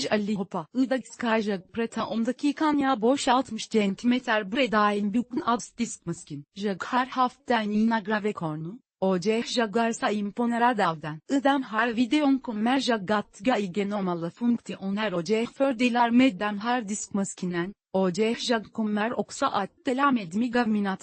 skaj ali hopa. Ida skaja preta 10 dakikan ya boş 60 centimeter bredain bukun abs disk maskin. Jag her haften yina grave kornu. Oce jagarsa imponera davden. Idem har videon kommer jagat ga igenomalı funksiyoner oce fördelar medden har disk maskinen. Oce jag kommer också att dela med mig av mina.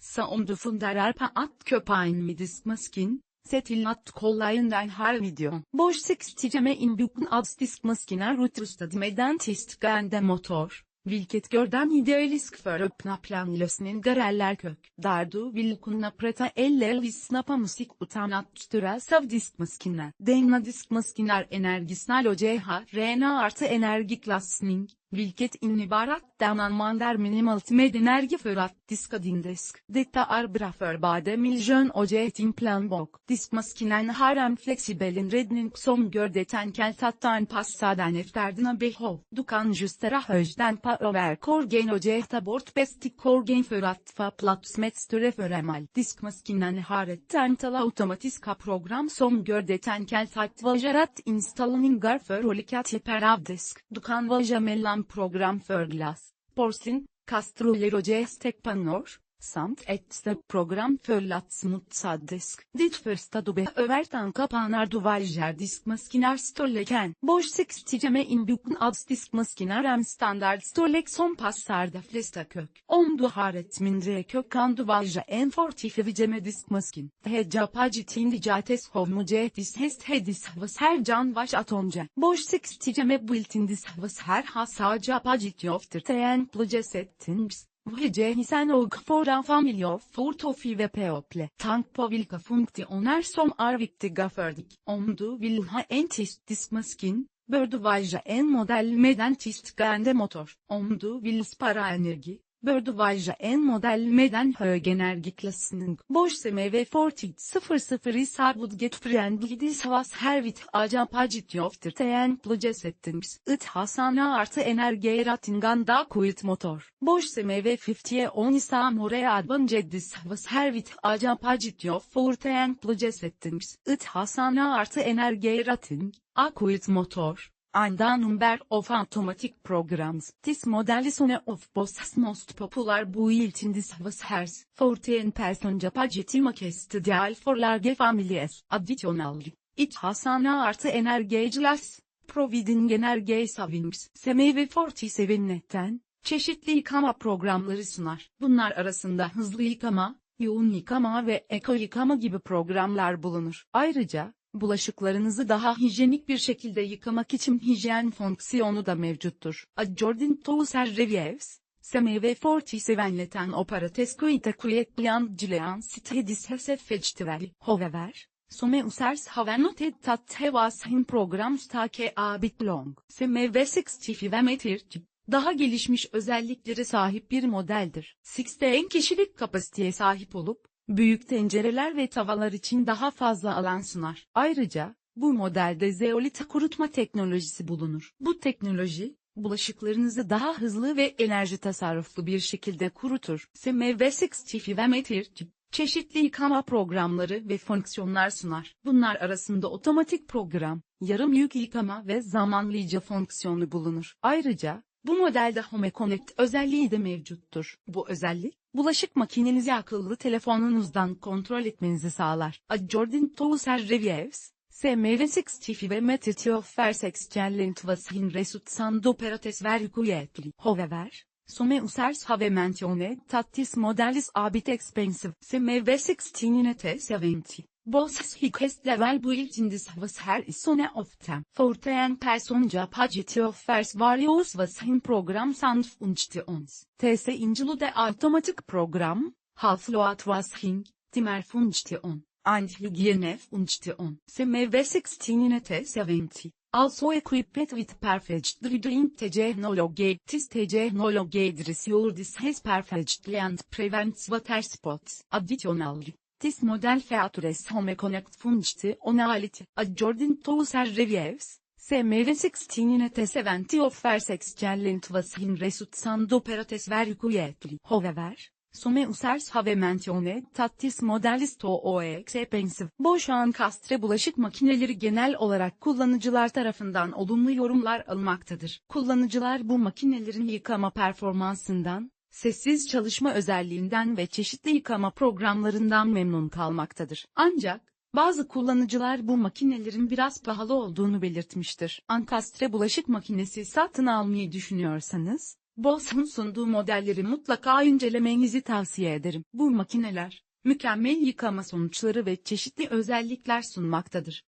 Så om du funderar på att köpa en med diskmaskin, se till att kolla in den här videon. Boş sexticeme inbukun ads diskmaskiner utrustad med en tistgående motor. Vilket gör den idealisk för öppna planlösningar kök. Där du vill kunna prata eller lyssna musik utan att störas av diskmaskiner. Denna diskmaskiner energisnal oceha rena artı energi klassning. Vilket innebär att den använder minimalt med energi för att diska din disk. Detta är bra för både miljön och din planbok. Diskmaskinen har en flexibel inredning som gör det enkelt att anpassa den efter dina behov. Du kan justera höjden på överkorgen och ta bort bestikorgen för att få plats med större föremål. Diskmaskinen har ett antal automatiska program som gör det enkelt att välja rätt installningar för olika typer av disk. Du kan välja mellan program för glas, porslin, kastruller och gestekpannor, samt ett stepprogram för latsmutsad disk. Ditt första du behöver tanka panar du väljer diskmaskiner storleken. Boş 60 med inbyggen ads diskmaskiner en standard storlek som passar de flesta kök. Om du har ett mindre kök kan du välja en 45 med diskmaskin. Hecapacı tindicates hovmucetis hest hedis havas her can vaş atonca. Boş 60 med built-in dis havas her hasa capacit yoftir. Teyen plucesettins. Vece hisen og foran familjo fortofi ve people. Tank på vilka funktioner som är viktiga för dig. Om du vill ha en tyst diskmaskin, bör du välja en modell med en tystgående motor. Om du vill spara energi, bör du välja en modell med en hög energiklassning. Boş ve 4000 is budget friendly dis havas her vit acapacit yoftir. Teyen plucesettings. It hasana artı enerji ratingan da kuyut motor. Boş ve 50'ye 10 isa more advan dis havas her vit acapacit yof teyen plucesettings. It hasana artı enerji rating. Akuyut motor. And a number of automatic programs. This model is one of Boss's most popular built-in devices. 14% capacity makes ideal for large families. Additionally, it has an artı energy glass, providing energy savings. SMV 47 netten, çeşitli yıkama programları sunar. Bunlar arasında hızlı yıkama, yoğun yıkama ve eko yıkama gibi programlar bulunur. Ayrıca, Bulaşıklarınızı daha hijyenik bir şekilde yıkamak için hijyen fonksiyonu da mevcuttur. A Jordan Touser Reviews, SMV 47 leten operatesco itakuietlian gilean stedis hesef festival. However, Some users have noted that he was in programs take a bit long. SMV 65 meter daha gelişmiş özellikleri sahip bir modeldir. 6'de en kişilik kapasiteye sahip olup, büyük tencereler ve tavalar için daha fazla alan sunar. Ayrıca, bu modelde zeolita kurutma teknolojisi bulunur. Bu teknoloji, bulaşıklarınızı daha hızlı ve enerji tasarruflu bir şekilde kurutur. SMV 65 metre çeşitli yıkama programları ve fonksiyonlar sunar. Bunlar arasında otomatik program, yarım yük yıkama ve zamanlayıcı fonksiyonu bulunur. Ayrıca, bu modelde Home Connect özelliği de mevcuttur. Bu özellik, bulaşık makinenizi akıllı telefonunuzdan kontrol etmenizi sağlar. A Jordan Touser Reviews, SMV65 ve Metity of Versex Challenge was in resut operates very quietly. However, some users have mentioned that this model is a bit expensive. SMV16 in at 70. Bosses highest level built-in this her is one of them. For ten person capacity offers various in programs and functions. TS include automatic program, half load washing, timer function, and hygiene function. SMV 16 in 70. Also equipped with perfect drying technology. This technology dishes perfectly and prevents water spots. Additionally, This model features home connect functionality. A Jordan Touser Reviews. SMV 16 in a 70 offers excellent was in result and operates very quietly. However, Some users have mentioned that this model is too expensive. Boş ankastre bulaşık makineleri genel olarak kullanıcılar tarafından olumlu yorumlar almaktadır. Kullanıcılar bu makinelerin yıkama performansından, sessiz çalışma özelliğinden ve çeşitli yıkama programlarından memnun kalmaktadır. Ancak, bazı kullanıcılar bu makinelerin biraz pahalı olduğunu belirtmiştir. Ankastre bulaşık makinesi satın almayı düşünüyorsanız, Boss'un sunduğu modelleri mutlaka incelemenizi tavsiye ederim. Bu makineler, mükemmel yıkama sonuçları ve çeşitli özellikler sunmaktadır.